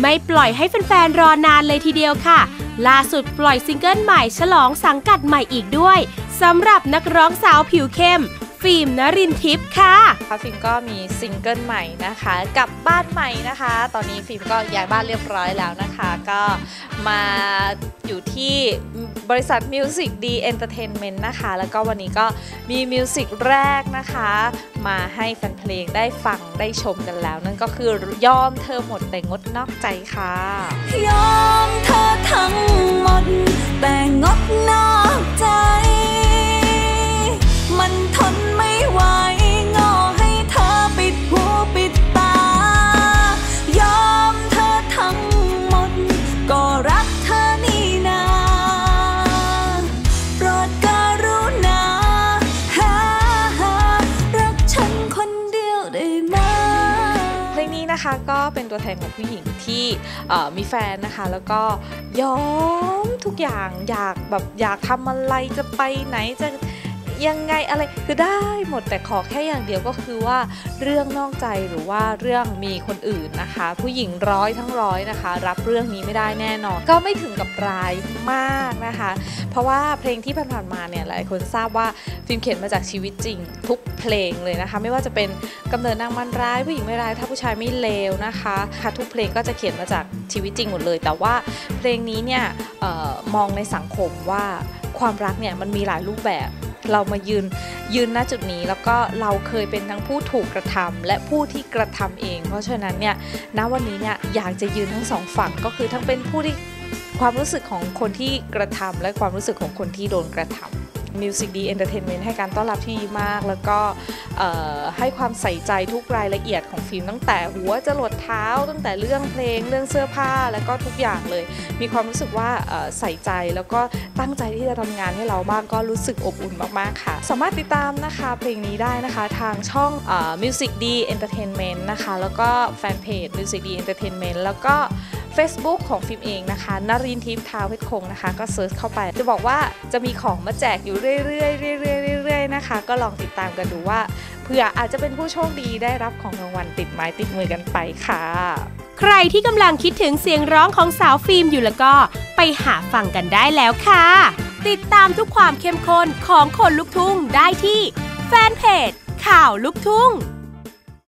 ไม่ปล่อยให้แฟนๆรอนานเลยทีเดียวค่ะ ล่าสุดปล่อยซิงเกิลใหม่ฉลองสังกัดใหม่อีกด้วยสำหรับนักร้องสาวผิวเข้ม ฟิล์มนรินทิพย์ค่ะค่ะฟิล์มก็มีซิงเกิลใหม่นะคะกับบ้านใหม่นะคะ ตอนนี้ฟิล์มก็ย้ายบ้านเรียบร้อยแล้วนะคะ ก็มาอยู่ที่บริษัท Music D Entertainment นะคะ แล้วก็วันนี้ก็มีมิวสิกแรกนะคะ มาให้แฟนเพลงได้ฟังได้ชมกันแล้ว นั่นก็คือยอมเธอหมดแต่งดนอกใจค่ะ ยอมเธอทั้งหมดแต่งดนอก นะคะก็เป็นตัวแทนของผู้หญิงที่มีแฟนนะคะ แล้วก็ยอมทุกอย่างอยากแบบอยากทำอะไรจะไปไหนจะ ยังไงอะไรคือได้หมดแต่ขอแค่อย่างเดียวก็คือว่าเรื่องนอกใจหรือว่าเรื่องมีคนอื่นนะคะ ผู้หญิงร้อยทั้งร้อยนะคะ รับเรื่องนี้ไม่ได้แน่นอน ก็ไม่ถึงกับร้ายมากนะคะ เพราะว่าเพลงที่ผ่านๆมาเนี่ยหลายคนทราบว่าฟิล์มเขียนมาจากชีวิตจริง ทุกเพลงเลยนะคะ ไม่ว่าจะเป็นกำเนิดนางมันร้ายผู้หญิงไม่ร้ายถ้าผู้ชายไม่เลวนะคะค่ะทุกเพลงก็จะเขียนมาจากชีวิตจริงหมดเลย แต่ว่าเพลงนี้เนี่ยออมองในสังคมว่าความรักเนี่ยมันมีหลายรูปแบบ เรามายืนยืนณจุดนี้ แล้วก็เราเคยเป็นทั้งผู้ถูกกระทำและผู้ที่กระทำเอง เพราะฉะนั้นเนี่ยณวันนี้เนี่ยอยากจะยืนทั้งสองฝั่งก็คือทั้งเป็นผู้ที่ความรู้สึกของคนที่กระทำและความรู้สึกของคนที่โดนกระทำ Music D Entertainment ให้การต้อนรับที่ดีมาก แล้วก็ให้ความใส่ใจทุกรายละเอียดของฟิล์มตั้งแต่หัวจรดเท้า ตั้งแต่เรื่องเพลงเรื่องเสื้อผ้าแล้วก็ทุกอย่างเลย มีความรู้สึกว่าใส่ใจแล้วก็ตั้งใจที่จะทำงานให้เรามากก็รู้สึกอบอุ่นมากๆค่ะ สามารถติดตามนะคะเพลงนี้ได้นะคะทางช่อง Music D Entertainment นะคะแล้วก็แฟนเพจ Music D Entertainment แล้วก็ Facebook ของฟิล์มเองนะคะนรินทิพย์ทาวเพชรคงนะคะ ก็เซิร์ชเข้าไป จะบอกว่าจะมีของมาแจกอยู่เรื่อยๆเรื่อยๆเรื่อยๆนะคะ ก็ลองติดตามกันดูว่าเผื่ออาจจะเป็นผู้โชคดีได้รับของรางวัลติดไม้ติดมือกันไปค่ะ ใครที่กำลังคิดถึงเสียงร้องของสาวฟิล์มอยู่แล้วก็ไปหาฟังกันได้แล้วค่ะ ติดตามทุกความเข้มข้นของคนลุกทุ่งได้ที่แฟนเพจข่าวลุกทุ่ง